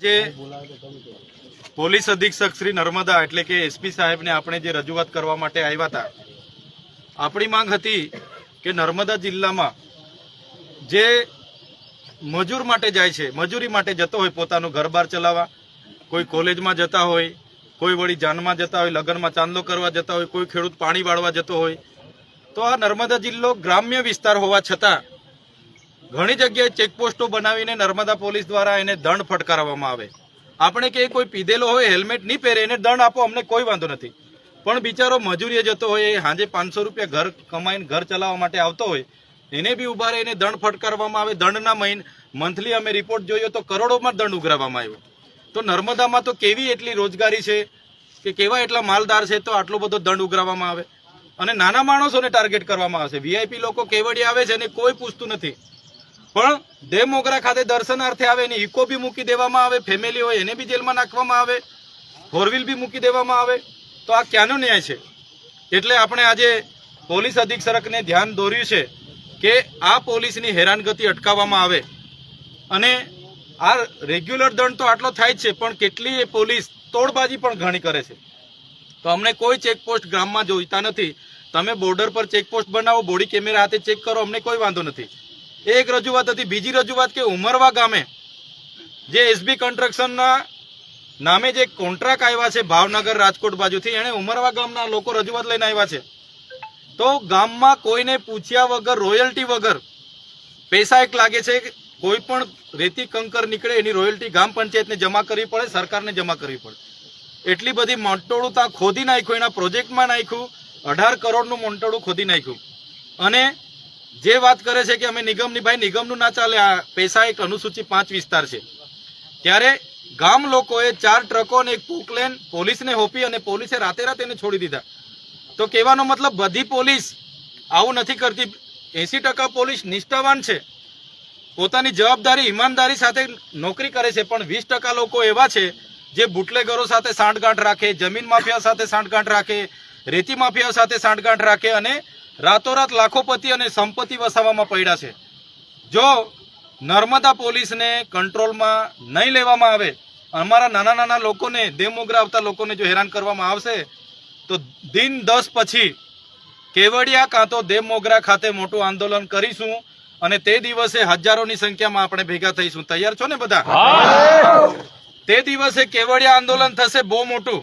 જે પોલીસ અધિક્ષક શ્રી નર્મદા એટલે કે એસપી સાહેબને આપણે જે રજૂઆત કરવા માટે આવ્યા હતા, આપણી માંગ હતી કે નર્મદા જિલ્લામાં જે મજૂર માટે જાય છે, મજૂરી માટે જતો હોય પોતાનું ઘર-બાર ચલાવવા, કોઈ કોલેજમાં જતા હોય, કોઈ વળી જાનમાં જતા હોય, લગ્નમાં ચાંદલો કરવા જતા હોય, કોઈ ખેડૂત પાણી વાળવા જતો હોય, તો આ નર્મદા જિલ્લો ગ્રામ્ય વિસ્તાર હોવા છતાં ઘણી જગ્યાએ ચેકપોસ્ટો બનાવીને નર્મદા પોલીસ દ્વારા એને દંડ ફટકારવામાં આવે. આપણે કે કોઈ પીધેલો હોય, હેલ્મેટ નહીં પહેરે, એને દંડ આપો, અમને કોઈ વાંધો નથી. પણ બિચારો મજૂરીએ જતો હોય, એ સાંજે પાંચસો રૂપિયા ઘર કમાઈને ઘર ચલાવવા માટે આવતો હોય, એને બી ઊભા રહીને દંડ ફટકારવામાં આવે. દંડના મહિન, મંથલી અમે રિપોર્ટ જોયો તો કરોડોમાં દંડ ઉઘરાવવામાં આવ્યો. તો નર્મદામાં તો કેવી એટલી રોજગારી છે કે કેવા એટલા માલદાર છે તો આટલો બધો દંડ ઉઘરાવવામાં આવે? અને નાના માણસોને ટાર્ગેટ કરવામાં આવશે. વીઆઈપી લોકો કેવડી આવે છે અને કોઈ પૂછતું નથી. પણ દેવ મોગરા ખાતે દર્શનાર્થે આવે એની ઇકો બી મૂકી દેવામાં આવે ફેમિલી હોય એને બી જેલમાં નાખવામાં આવે ફોરવ્હીલ બી મૂકી દેવામાં આવે. તો આ ક્યાંનો ન્યાય છે? એટલે આપણે આજે પોલીસ અધિક્ષકને ધ્યાન દોર્યું છે કે આ પોલીસની હેરાનગતિ અટકાવવામાં આવે. અને આ રેગ્યુલર દંડ તો આટલો થાય છે, પણ કેટલી પોલીસ તોડબાજી પણ ઘણી કરે છે. તો અમને કોઈ ચેકપોસ્ટ ગામમાં જોઈતા નથી. તમે બોર્ડર પર ચેકપોસ્ટ બનાવો, બોડી કેમેરા હાથે ચેક કરો, અમને કોઈ વાંધો નથી. એક રજૂઆત હતી, બીજી રજૂઆત કે ઉમરવા ગામે જે એસબી કન્સ્ટ્રક્શનના નામે જે કોન્ટ્રાક્ટ આવ્યા છે ભાવનગર રાજકોટ બાજુથી, એણે ઉમરવા ગામના લોકો રજૂઆત લઈને આવ્યા છે. તો ગામમાં કોઈને પૂછ્યા વગર રોયલ્ટી વગર પૈસા એક લાગે છે, કોઈ પણ રેતી કંકર નીકળે, એની રોયલ્ટી ગામ પંચાયતને જમા કરવી પડે, સરકારને જમા કરવી પડે. એટલી બધી મંટોળું ત્યાં ખોદી નાખ્યું, એના પ્રોજેક્ટમાં નાખ્યું, અઢાર કરોડનું મંટોળું ખોદી નાખ્યું. અને જે વાત કરે છે કે અમે નિગમની ભાઈ, નિગમનું ના ચાલે, આ પૈસા એક અનુસૂચિ પાંચ વિસ્તાર છે. ત્યારે ગામ લોકોએ ચાર ટ્રકો અને એક પોકલેન પોલીસને હોપી અને પોલીસે રાતે રાતે એને છોડી દીધા. તો કહેવાનો મતલબ બધી પોલીસ આવું નથી કરતી. એસી ટકા પોલીસ નિષ્ઠાવાન છે. પોતાની જવાબદારી, ઈમાનદારી સાથે નોકરી કરે છે, પણ વીસ ટકા લોકો એવા છે જે બુટલેગરો સાથે સાંઠગાંઠ રાખે, જમીન માફિયા સાથે સાંઠગાંઠ રાખે, રેતી માફિયા સાથે સાંઠગાંઠ રાખે અને રાતોરાત લાખોપતિ અને સંપત્તિ વસાવવામાં પડ્યા છે. જો નર્મદા પોલીસને કંટ્રોલમાં નહીં લેવામાં આવે અમારા નાના નાના લોકોને દેવમોગરા આવતા લોકોને જો હેરાન કરવામાં આવશે તો દિન દસ પછી કેવડિયા કાં તો દેવમોગરા ખાતે મોટું આંદોલન કરીશું અને તે દિવસે હજારોની સંખ્યામાં આપણે ભેગા થઈશું. તૈયાર છો ને બધા? તે દિવસે કેવડિયા આંદોલન થશે બહુ મોટું.